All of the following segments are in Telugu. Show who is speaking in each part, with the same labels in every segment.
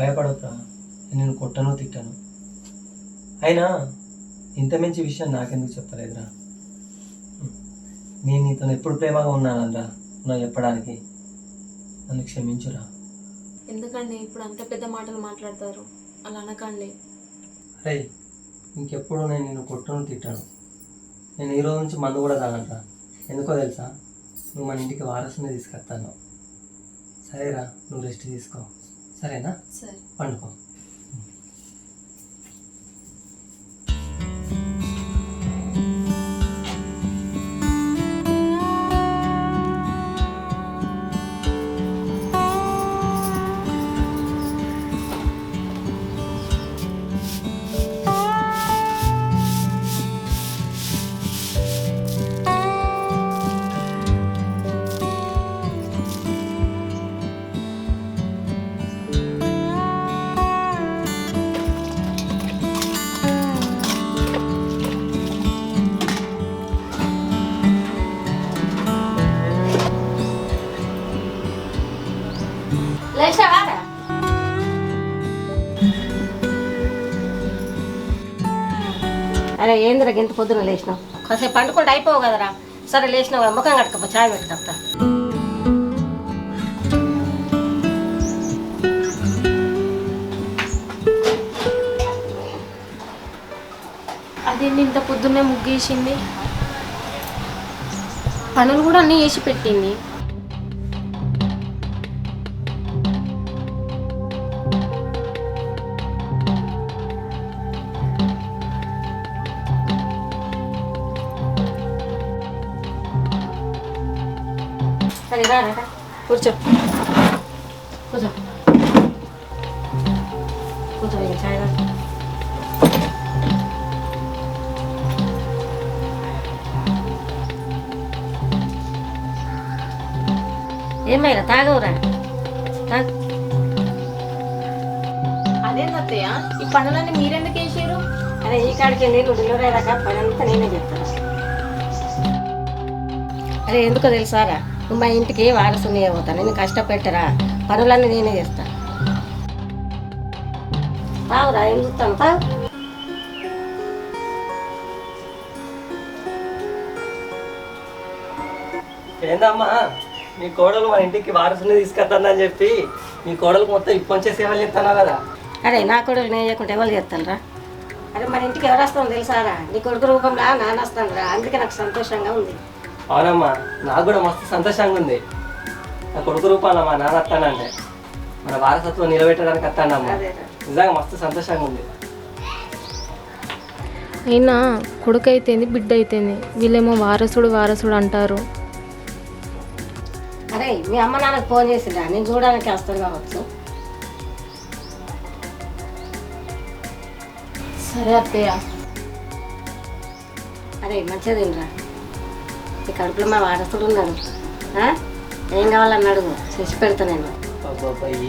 Speaker 1: భయపడకురా నేను కొట్టను తిట్టాను. అయినా ఇంత మంచి విషయం నాకెందుకు చెప్పలేదురా? నేను నీతో ఎప్పుడు ప్రేమగా ఉన్నానరా నువ్వు చెప్పడానికి. నన్ను క్షమించురా.
Speaker 2: ఎందుకండి ఇప్పుడు అంత పెద్ద మాటలు మాట్లాడతారు? అలా అనకండి.
Speaker 1: అరే ఇంకెప్పుడు నేను నిన్ను కొట్టను తిట్టాను. నేను ఈ రోజు నుంచి మందు కూడా తాగనరా. ఎందుకో తెలుసా? నువ్వు మన ఇంటికి వారసుని తీసుకొస్తాను. సరేరా నువ్వు రెస్ట్ తీసుకో. సరేనా?
Speaker 2: సరే.
Speaker 1: పండుకో.
Speaker 3: అరే ఏందిరా ఇంత పొద్దున లేచినావు? కాసేపు పండుకుంటే అయిపోవు కదరా. సరే లేచినావు కదా, ముఖం కట్టుకపో చాయ్ పెట్టుకొస్తా
Speaker 2: అదేంటి ఇంత పొద్దున్నే ముగ్గేసింది. పనులు కూడా అన్నీ వేసి పెట్టింది.
Speaker 3: కూర్చో. కూర్చో. కూర్చో చాయ్ ఏమైనా తాగవురా? తాగు.
Speaker 2: అదేందత్తయ్య? ఈ పనులన్నీ మీరెందుకు వేసారు
Speaker 3: అరే ఈ కాడికి వెళ్ళి నువ్వు డెలివరీ అయ్యాక పని అంతా నేనే చెప్తాను అరే ఎందుకో తెలుసారా? నువ్వు మా ఇంటికి వారసుని పోతాను. నేను కష్టపెట్టరా? పనులన్నీ నేనే చేస్తా. తావురా ఏం చూస్తాను తావు
Speaker 1: ఏందమ్మా? మీ కోడలు మన ఇంటికి వారసుని తీసుకొస్తానని చెప్పి మీ కోడలకు మొత్తం ఇప్పొంచే సేవలు చెప్తాను కదా.
Speaker 3: అరే నా కొడుకు నేను చేయకుంటే ఎవరు చేస్తాను అరే మన ఇంటికి ఎవరు వస్తాను తెలుసారా? నీ కొడుకు రూపంలో నాన్న వస్తాను రా అందుకే నాకు సంతోషంగా ఉంది.
Speaker 1: అవునమ్మా నాకు కూడా మస్తు సంతోషంగా ఉంది నా కొడుకు రూపాల మా నాన్న వస్తానంటే మన వారసత్వం నిలబెట్టడానికి
Speaker 3: అదేరా.
Speaker 1: నిజంగా మస్తు సంతోషంగా ఉంది
Speaker 2: అయినా కొడుకు అయితేంది బిడ్డ అయితేంది వీళ్ళేమో వారసుడు వారసుడు అంటారు.
Speaker 3: అరే మీ అమ్మ నాన్నకు ఫోన్ చేసిరా నేను చూడడానికి వస్తాను కావచ్చు.
Speaker 2: సరే అత్తయ్య.
Speaker 3: అరే మంచిగా తినరా? ఈ కడుపులో మా వారసుడు ఉన్నాడు. ఆ? ఏం కావాలని అడుగు? చేసి పెడతా నేను.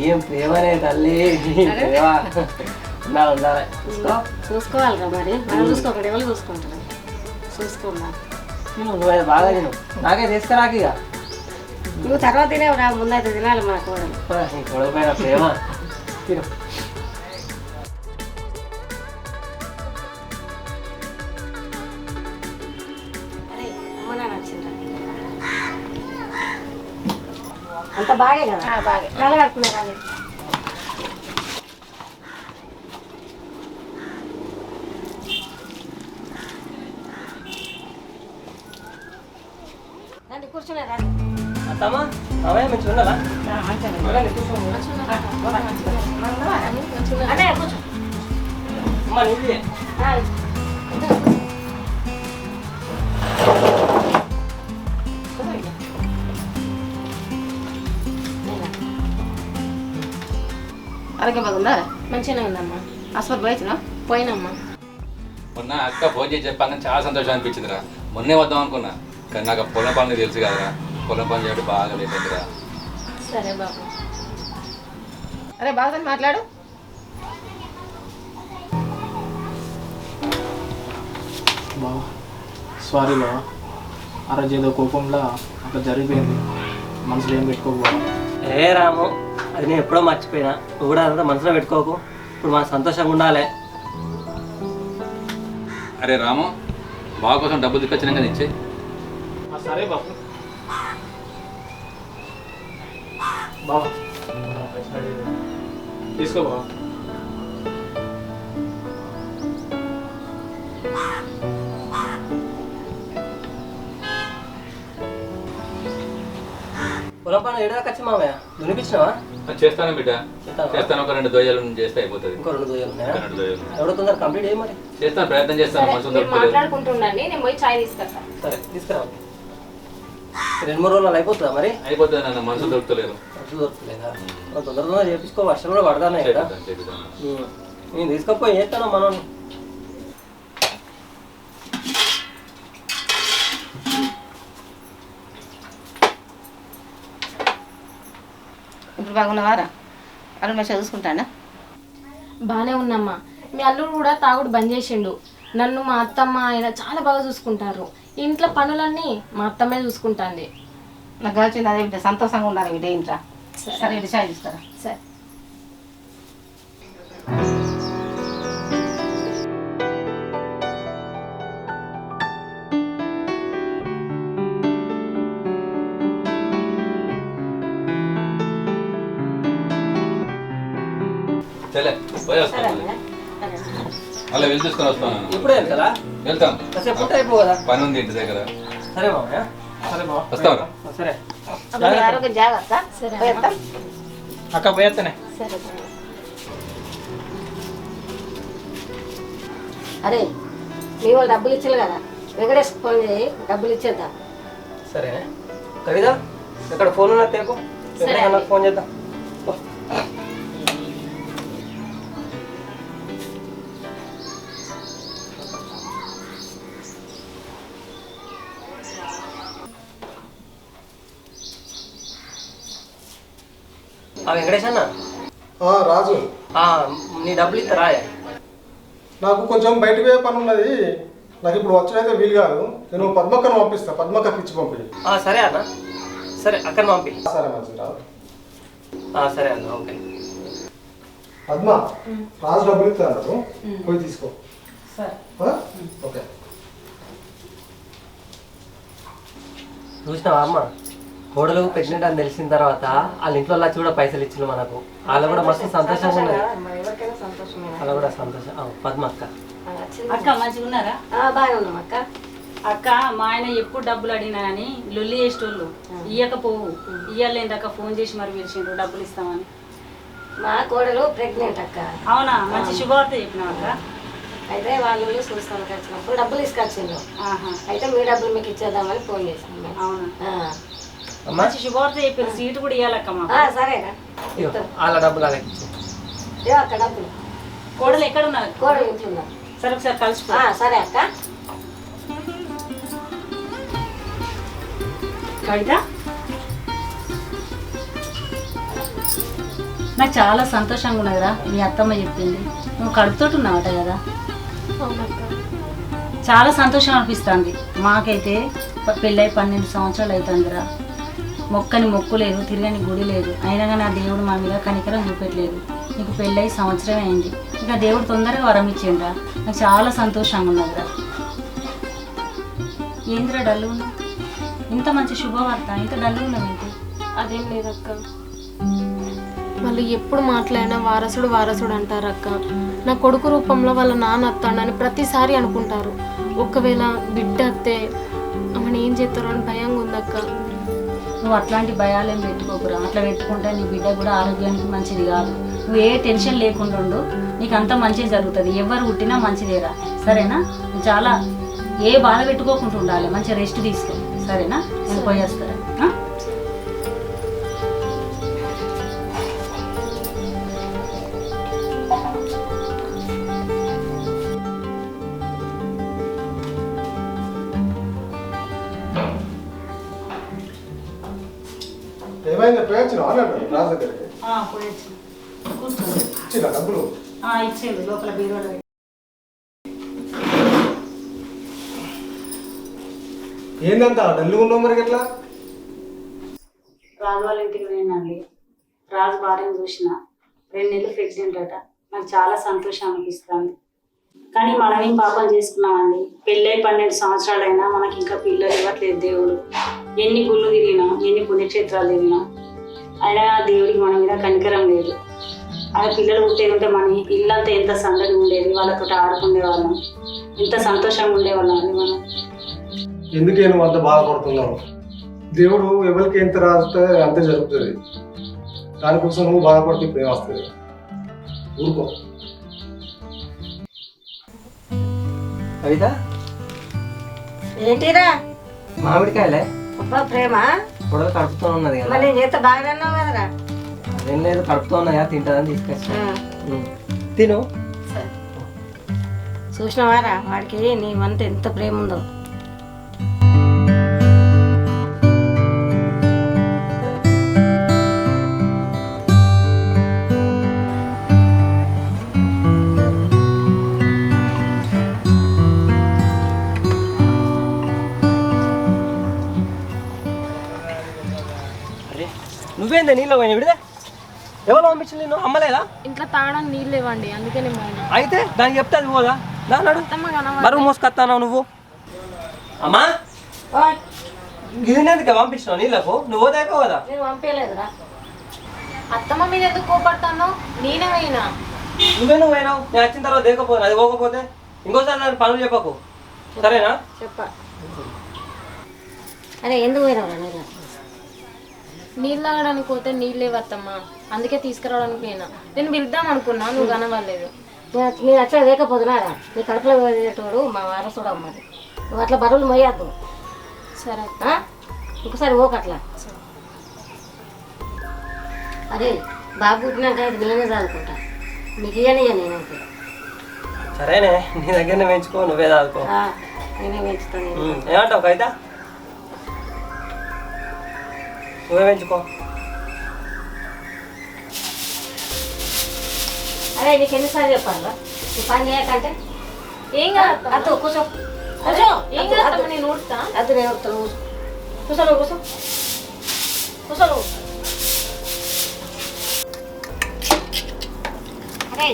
Speaker 1: ఏం ప్రేమనే తల్లి.
Speaker 3: చూసుకోవాలిరా మరి. మనం చూసుకోకుండా ఎవరు చూసుకుంటారు చూసుకున్నా
Speaker 1: నువ్వు బాగా తిను. నాకే తీసుకురాకి ఇక.
Speaker 3: నువ్వు తర్వాత తినేవు రా ముందైతే తినాలి మన కోడలు.
Speaker 1: నీ పైన ప్రేమ. తిను.
Speaker 3: బాగే కదా? బాగా. కాలు కడుక్కున్నా రండి కూర్చునే రండి.
Speaker 1: అత్తమ్మా అవే మంచిగా ఉండాలా
Speaker 3: అదే కూర్చో.
Speaker 1: అమ్మా నీది
Speaker 4: ఆరోగ్యం బాగుందా?
Speaker 2: మంచిగానే ఉందమ్మా.
Speaker 4: హాస్పిటల్ పోయినా
Speaker 2: పోయినమ్మా.
Speaker 5: మొన్న అక్క ఫోన్ చేసి చెప్పాక చాలా సంతోషం అనిపించిందిరా. మొన్నే వద్దాం అనుకున్నా కానీ నాకు పొలం పనులు తెలుసు కదరా. పొలం పని చేయడం బాగా అయిందిరా
Speaker 2: సరే బాబు.
Speaker 4: అరే బాగా మాట్లాడు.
Speaker 6: బావా సారీ బావా. ఆ రోజు ఏదో కోపంలో అట్లా జరిగిపోయింది. మనసులో ఏం పెట్టుకోకు బావా.
Speaker 1: ఏ రాము అది నేను ఎప్పుడో మర్చిపోయినా. నువ్వు కూడా అదంతా మనసులో పెట్టుకోకు. ఇప్పుడు మనం సంతోషంగా ఉండాలి.
Speaker 5: అరే రాము బావ కోసం డబ్బులు తీసుకొచ్చినాక కదా ఇచ్చే
Speaker 6: ఆ, సరే బాబు. తీసుకో బాబా
Speaker 1: పొలం పని ఏడాది వచ్చి మామయ్య దునిపించినావా
Speaker 5: చేస్తాను బిడ్డ? చేస్తాను ఒక రెండు దొయ్యాలు చేస్తే అయిపోతుంది.
Speaker 1: ఇంకో రెండు దూయాలు
Speaker 5: రెండు
Speaker 1: ఎవడో తొందర కంప్లీట్ అయ్యి మరి.
Speaker 5: చేస్తాను ప్రయత్నం చేస్తాను మనసు
Speaker 2: మీరు
Speaker 5: దొరుకుతలేదు
Speaker 2: మాట్లాడుకుంటుండండి నేను పోయి చాయ్ తీసుకొస్తా.
Speaker 1: సరే తీసుకురా. రెండు మూడు రోజులు అయిపోతుందా మరి?
Speaker 5: అయిపోతుంది నన్ను మనసు దొరుకుతలేదు.
Speaker 1: తొందర తొందర చేపించుకో వర్షం కూడా పడతానే కదా. నేను తీసుకపోయి చేస్తాను మనం
Speaker 4: ఇప్పుడు బాగున్నావారా? అరుణ్ మంచిగా చూసుకుంటానా
Speaker 2: బాగానే ఉన్నమ్మా. మీ అల్లుడు కూడా తాగుడు బంద్ చేసిండు. నన్ను మా అత్తమ్మ ఆయన చాలా బాగా చూసుకుంటారు. ఇంట్లో పనులన్నీ మా అత్తమ్మే చూసుకుంటాంది.
Speaker 4: నాకు కలిసింది అదే బిడ్డ సంతోషంగా ఉండాలి బిడ్డ ఇంట్లో సరే. తీసుకురా.
Speaker 2: సరే
Speaker 5: సరే. వెళ్ళి తీసుకొని వస్తాను.
Speaker 1: ఇప్పుడే కదా
Speaker 5: వెళ్తాం.
Speaker 1: కాసేపు ఉంటే అయిపో కదా
Speaker 5: పని ఉంది ఇంటి దగ్గర.
Speaker 1: సరే మామయ్య
Speaker 6: సరే బాబా.
Speaker 5: వస్తావరా
Speaker 1: సరే.
Speaker 4: అప్పుడు నీ ఆరోగ్యం జాగ్రత్త.
Speaker 2: సరే.
Speaker 4: పోయేద్దాం
Speaker 6: అక్క పోయేస్తానే
Speaker 2: సరే.
Speaker 3: అరే మీ వాళ్ళు డబ్బులు ఇచ్చారు కదా. వెంకటేష్ ఫోన్ చేయి డబ్బులు ఇచ్చేద్దాం.
Speaker 1: సరేనే కవిదా ఇక్కడ ఫోన్ ఉన్నా తేకు ఫోన్ చేద్దాం. ఆ వెంకటేష్ అన్న?
Speaker 7: ఆ, రాజు.
Speaker 1: ఆ, నీ డబ్బులు ఇస్తారా
Speaker 7: నాకు కొంచెం బయటకు పోయే పని ఉన్నది. నాకు ఇప్పుడు వచ్చడైతే వీలు కాదు. నేను పద్మక్కను పంపిస్తా. పద్మక్కకి ఇచ్చి పంపి.
Speaker 1: ఆ, సరే అన్న. సరే అక్కడ పంపి.
Speaker 7: సరే మంచిది రాదు
Speaker 1: ఆ, సరే అన్న ఓకే.
Speaker 7: పద్మ రాజు డబ్బులు ఇస్తాను పోయి తీసుకో.
Speaker 4: సరే.
Speaker 7: ఆ? ఓకే.
Speaker 1: చూసినావా అమ్మ? కోడలు ప్రెగ్నెంట్ అని తెలిసిన తర్వాత వాళ్ళ ఇంట్లో వచ్చి కూడా పైసలు ఇచ్చిన మనకు. వాళ్ళు కూడా మస్తు సంతోషంగా ఉన్నది. వాళ్ళు కూడా సంతోషం. పద్మ అక్క.
Speaker 8: అక్క మంచిగా ఉన్నారా?
Speaker 3: బాగానే ఉన్నాం అక్క.
Speaker 8: అక్క మా ఆయన ఎప్పుడు డబ్బులు అడిగినా కానీ లొల్లి చేసేటోళ్ళు. ఇయ్యకపోవు. ఇయ్యలేదాక ఫోన్ చేసి మరి పిలిచిండ్రు డబ్బులు ఇస్తామని.
Speaker 3: మా కోడలు ప్రెగ్నెంట్ అక్క.
Speaker 8: అవునా? మంచి శుభవార్త చెప్పినావు అక్క.
Speaker 3: అయితే వాళ్ళు చూస్తానికి వచ్చినప్పుడు డబ్బులు తీసుకొచ్చిండ్రు.
Speaker 8: ఆహా.
Speaker 3: అయితే మీ డబ్బులు మీకు ఇచ్చేద్దామని ఫోన్ చేశాను. మేము.
Speaker 8: అవునా మంచి శుభవార్త చెప్పారు సీటు కూడా ఇవ్వాలక్క మాకు
Speaker 3: ఆ, సరేనా
Speaker 1: ఇగో, వాళ్ళ డబ్బులు వాళ్ళకి ఇచ్చి
Speaker 3: ఇదిగో అక్క డబ్బులు.
Speaker 8: కోడలు ఎక్కడ ఉన్నారు
Speaker 3: కోడలు ఇంట్లో ఉందా?
Speaker 8: సరే ఒకసారి కలిసిపో
Speaker 3: ఆ సరే అక్క.
Speaker 8: కవిత? నాకు చాలా సంతోషంగా ఉన్నదిరా మీ అత్తమ్మ చెప్పింది. నువ్వు కడుపుతోటి ఉన్నావట కదా చాలా సంతోషం అనిపిస్తుంది. మాకైతే పెళ్ళై పన్నెండు సంవత్సరాలు అవుతుందిరా మొక్కని మొక్కు లేదు తిరగని గుడి లేదు. అయినా కానీ దేవుడు మా మీద కనికరం చూపెట్టలేదు. నీకు పెళ్ళై సంవత్సరమే అయింది. ఇంకా దేవుడు తొందరగా వరం ఇచ్చిండ్రా. నాకు చాలా సంతోషంగా ఉన్నదిరా ఏంద్రా డల్లు ఇంత మంచి శుభవార్త ఇంత డల్లు ఉన్నది
Speaker 2: అదేం లేదక్క. వాళ్ళు ఎప్పుడు మాట్లాడినా వారసుడు వారసుడు అంటారు అక్క నా కొడుకు రూపంలో వాళ్ళ నాన్న అత్తాడని ప్రతిసారి అనుకుంటారు. ఒకవేళ బిడ్డ అత్తే ఆమెను ఏం చేస్తారో అని భయంగా ఉందక్క.
Speaker 8: నువ్వు అట్లాంటి భయాలేం పెట్టుకోకురా అట్లా పెట్టుకుంటే నీ బిడ్డ కూడా ఆరోగ్యానికి మంచిది కాదు. నువ్వు ఏ టెన్షన్ లేకుండా ఉండు. నీకు అంతా మంచిగా జరుగుతుంది. ఎవరు పుట్టినా మంచిదేరా సరేనా? చాలా ఏ బాధ పెట్టుకోకుండా ఉండాలి. మంచిగా రెస్ట్ తీసుకో. సరేనా? నేను పోయేస్తారా
Speaker 7: ఏమైంది? ప్రయోజనం అన్నాడు. రాజు దగ్గరికి.
Speaker 8: ఆ, పోయొచ్చు. కూర్చోండి.
Speaker 7: ఇచ్చిన డబ్బులు?
Speaker 8: ఆ, ఇచ్చేయండి. లోపల బీరువాలో.
Speaker 7: ఏందంత? డల్లు ఉన్నావు మరి ఎట్లా
Speaker 8: రాజు వాళ్ళ ఇంటికి పోయినండి రాజు భార్యను చూసిన. రెండు నెలలు ప్రెగ్నెంట్ అట నాకు చాలా సంతోషం అనిపిస్తుంది. కానీ మనమేం పాపం చేసుకున్నామండి. పెళ్ళై పన్నెండు సంవత్సరాలైనా మనకి ఇంకా పిల్లలు ఇవ్వట్లేదు దేవుడు. ఎన్ని గుళ్ళు తిరిగినా ఎన్ని పుణ్యక్షేత్రాలు తిరిగినా అయినా దేవుడికి మన మీద కనికరం లేదు. అలా పిల్లలు ఉంటే మన ఇల్లంతా ఎంత సందడి ఉండేది వాళ్ళతో ఆడుకునే వాళ్ళం ఎంత సంతోషంగా ఉండేవాళ్ళం అండి మనం.
Speaker 7: ఎందుకే నువ్వు అంత బాధపడుతున్నావు దేవుడు ఎవరికి ఎంత రాస్తే అంతే జరుగుతుంది. దానికోసం నువ్వు బాధపడితే ఇప్పుడు వస్తుంది ఊరుకో.
Speaker 1: కవిత
Speaker 3: ఏంటిరా?
Speaker 1: మామిడికాయలే?
Speaker 3: అబ్బా ప్రేమ?
Speaker 1: కడుపుతూ ఉన్నది కదా.
Speaker 3: కదరా.
Speaker 1: అదేం లేదు కడుపుతూ తింటుందని తీసుకొచ్చా. తిను.
Speaker 3: చూసినావారా? వాడికి నీ వంత ఎంత ప్రేమ ఉందో.
Speaker 1: నువ్వేందా నీళ్ళు పోయిన విడిదే? ఎవరు పంపించింది నేను అమ్మలేదా?
Speaker 2: ఇంట్లో తాగడానికి నీళ్ళు ఇవ్వండి అందుకే నేను పోయినా.
Speaker 1: అయితే దానికి చెప్తే అది పోదా? దాన్నాడు
Speaker 2: అత్తమ్మ కనవ
Speaker 1: బరువు మోసుకొస్తాను నువ్వు. అమ్మా? గిన్నెందుకు పంపించినావు నీళ్ళకు? నువ్వు పోతే అయిపోవు కదా?
Speaker 3: నేను పంపించలేదురా.
Speaker 2: అత్తమ్మ మీద ఎందుకు కోపడతాను నేనే పోయినా.
Speaker 1: నువ్వే నువ్వు పోయినావు. నేను వచ్చిన తర్వాత దేకపోతే అది పోకపోతే ఇంకోసారి దాని పనులు చెప్పకు. సరేనా?
Speaker 3: చెప్ప. అరే ఎందుకు పోయినావురా నేను
Speaker 2: నీళ్ళు తాగడానికి పోతే నీళ్ళు లేవత్తమ్మ అందుకే తీసుకురావడానికి పోయినా. నేను పిలుద్దాం అనుకున్నా నువ్వు కనవలేదు
Speaker 3: నేను- అట్లా లేకపోతున్నారా నీ కడుపులో పోయేటోడు మా వారసుడు అమ్మది నువ్వు అట్లా బరువులు మోయద్దు.
Speaker 2: సరే?
Speaker 3: ఇంకోసారి పోకు అట్లా. అరే బాబు పుట్టినాక ఇది నేనే చదువుకుంటా. నీకు ఇయ్యనియ్య నేనైతే.
Speaker 1: సరేనే నీ దగ్గరనే పెంచుకో నువ్వే దాదుకో
Speaker 3: ఆ, నేనే పెంచుతాను
Speaker 1: ఏమంటావు కవిత? నువ్వే పెంచుకో.
Speaker 3: అరే నీకు ఎన్నిసార్లు చెప్పాలా? నువ్వు పని చేయకంటే.
Speaker 2: ఏం కాదు.
Speaker 3: అత్తు కూర్చో. కూర్చో.
Speaker 2: ఏం
Speaker 3: అత్తు,
Speaker 2: కాదు
Speaker 3: అత్తు.
Speaker 2: నేను ఊడుతా
Speaker 3: అద్దు నేను వస్తాను కూర్చో కూర్చో కూర్చో. కూర్చో నువ్వు. అరే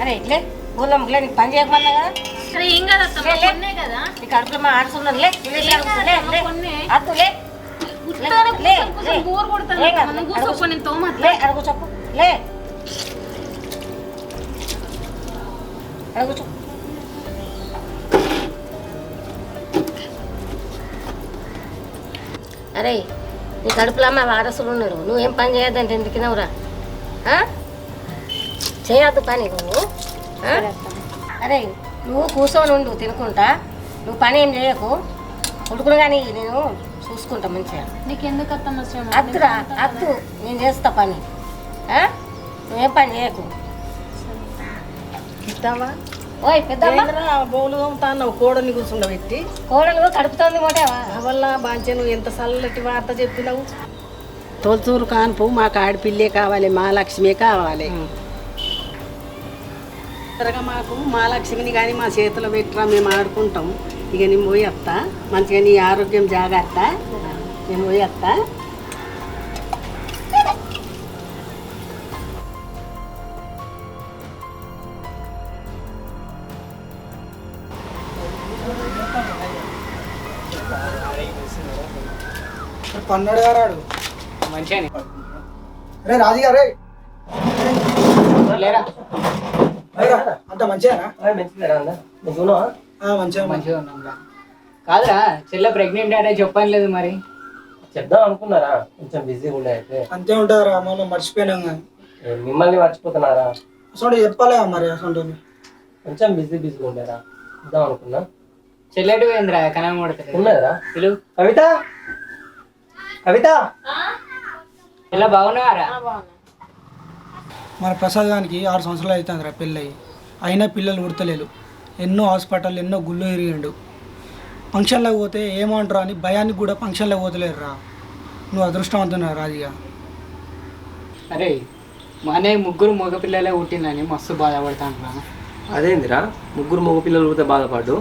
Speaker 3: అరే ఇట్లే ఊళ్ళో ముగ్గులే నీకు పని చేయకమన్నా కదా?
Speaker 2: ఏం కాదు కదా.
Speaker 3: నీ కడుపులో మా ఆడుతున్నారు లే.
Speaker 2: కూర్చొని కూర్చొని. బోర్. కూర్చోపో నేను
Speaker 3: అడుగు చెప్పు. లే. అడుగు చెప్పు. అరే నీ కడుపులో మా వారసుడు ఉన్నాడు నువ్వేం పని చేయొద్దంటే ఎందుకు నవ్వురా చేయొద్దు పని నువ్వు? అరే నువ్వు కూర్చొని ఉండు తినుకుంటా. నువ్వు పని ఏం చేయకు. ఉడుకును కానీ నేను చూసుకుంటా మంచిగా.
Speaker 2: నీకెందుకు అత్తమ్మ శ్రమ
Speaker 3: అత్తురా అత్తు నేను చేస్తా పని? నువ్వేం పని చేయకు.
Speaker 9: ఇస్తావా
Speaker 3: ఓయ్ పెద్దమ్మ.
Speaker 9: బౌలు తోముతాను కోడని కూర్చుండబెట్టి?
Speaker 3: కోడలు కడుపుతోంది మోటేవా?
Speaker 9: వల్ల బాంచే నువ్వు ఎంత చల్లటి వార్త చెప్పినావు? తొలచూరు కాన్పు మాకు ఆడపిల్లే కావాలి మా లక్ష్మే కావాలి. త్వరగా మాకు మా లక్ష్మిని కానీ మా చేతిలో పెట్టరా మేము ఆడుకుంటాం. ఇక నేను పోయి వస్తా. మంచిగా నీ ఆరోగ్యం జాగ్రత్త. నేను పోయి వస్తా.
Speaker 6: పన్నడు గారాడు మంచిగా రే రాజుగారు లేరా? అంత
Speaker 1: చూడవా?
Speaker 6: ఆ, మంచిగా
Speaker 10: మంచిగా ఉన్నాం రా. కాదురా చెల్లె ప్రెగ్నెంట్ అంటే చెప్పని లేదు మరి.
Speaker 1: చెప్దాం అనుకున్నారా? కొంచెం బిజీగా ఉండే అయితే.
Speaker 6: అంతే ఉంటారా? మళ్ళీ మర్చిపోయినాం కానీ
Speaker 1: మిమ్మల్ని మర్చిపోతున్నారా?
Speaker 6: అసలు చెప్పాలి మరి అసలు?
Speaker 1: కొంచెం బిజీ బిజీగా ఉండేరా. చూద్దాం అనుకున్నా.
Speaker 10: చెల్లెటి పోయిందిరా కనం కొడుతుంది.
Speaker 1: ఉన్నదిరా
Speaker 10: పిలు.
Speaker 1: కవిత? కవిత?
Speaker 10: ఇలా బాగున్నావారా?
Speaker 6: మన ప్రసాద్ గానికి ఆరు సంవత్సరాలు అవుతుంది రా పెళ్ళయి. అయినా పిల్లలు ఉడతలేరు ఎన్నో హాస్పిటల్ ఎన్నో గుళ్ళు ఎరిగిండు. ఫంక్షన్లకు పోతే ఏమంటారు అని భయానికి కూడా ఫంక్షన్లకు పోతలేరు రా నువ్వు అదృష్టవంతున్నా రాజుగా
Speaker 10: అరే మానే ముగ్గురు మగ పిల్లలే పుట్టిందని మస్తు బాధపడతాను రా
Speaker 1: అదేందిరా? ముగ్గురు మగ పిల్లలు కూడా బాధపడ్డు?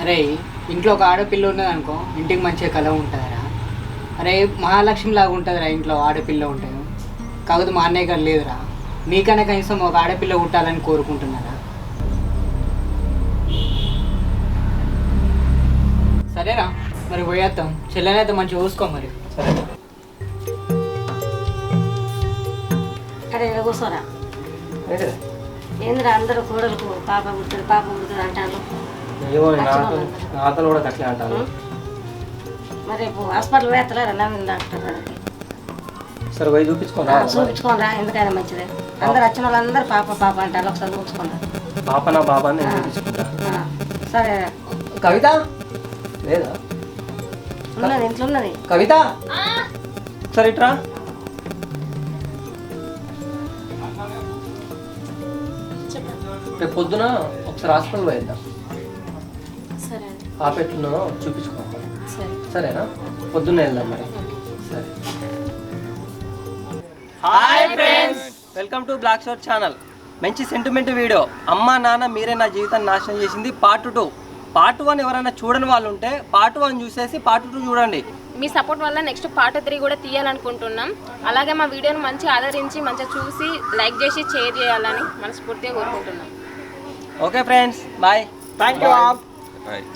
Speaker 10: అరే ఇంట్లో ఒక ఆడపిల్ల ఉన్నది అనుకో ఇంటికి మంచిగా కల ఉంటుందిరా. అరే మహాలక్ష్మి లాగా ఉంటుందిరా ఇంట్లో ఆడపిల్ల ఉంటుంది కాకపోతే మా అన్నయ్య గారు లేదురా. మీకన్నా కనీసం ఒక ఆడపిల్ల పుట్టాలని కోరుకుంటున్నారా? సరేరా మరి పోయేద్దాం. చెల్లెనైతే మంచిగా చూసుకో మరి.
Speaker 1: సరే.
Speaker 3: అరే కూర్చోరా? ఏందిరా అందరూ కోడలకు పాప పుడుతుంది పాప పుడుతుంది అంటారు?
Speaker 1: ఏమో కూడా అట్లే అంటాను
Speaker 3: మరి రేపు హాస్పిటల్ వేస్తలేరా నవీన్ డాక్టర్
Speaker 1: సరే పోయి చూపించుకోరా
Speaker 3: చూపించుకోరా ఎందుకైనా మంచిదే. అందరు వచ్చిన వాళ్ళందరూ పాప పాప అంటారు. ఒకసారి చూపించుకోండి.
Speaker 1: పాప నా బాబా నేను చూపించుకుంటా.
Speaker 3: సరే.
Speaker 1: కవిత? లేదా?
Speaker 3: ఉన్నది ఇంట్లో ఉన్నది.
Speaker 1: కవిత? సరే ఇట్రా. రేపు పొద్దున ఒకసారి హాస్పిటల్ పోయిద్దాం.
Speaker 2: సరే.
Speaker 1: చూపించుకోవాలి
Speaker 2: సరే.
Speaker 1: సరేనా? పొద్దున్న వెళ్దాం మరి. సరే. Hi friends welcome to black shore channel మంచి సెంటిమెంట్ వీడియో అమ్మ నాన్న మీరే నా జీవితాన్ని నాశనం చేసింది. పార్ట్ టూ పార్ట్ వన్ ఎవరైనా చూడని వాళ్ళు ఉంటే పార్ట్ వన్ చూసేసి పార్ట్ టూ చూడండి.
Speaker 2: మీ సపోర్ట్ వల్ల నెక్స్ట్ పార్ట్ త్రీ కూడా తీయాలనుకుంటున్నాం. అలాగే మా వీడియోని మంచి ఆదరించి మంచిగా చూసి లైక్ చేసి షేర్ చేయాలని మనస్ఫూర్తిగా కోరుకుంటున్నాం.
Speaker 1: Okay friends bye. Thank you.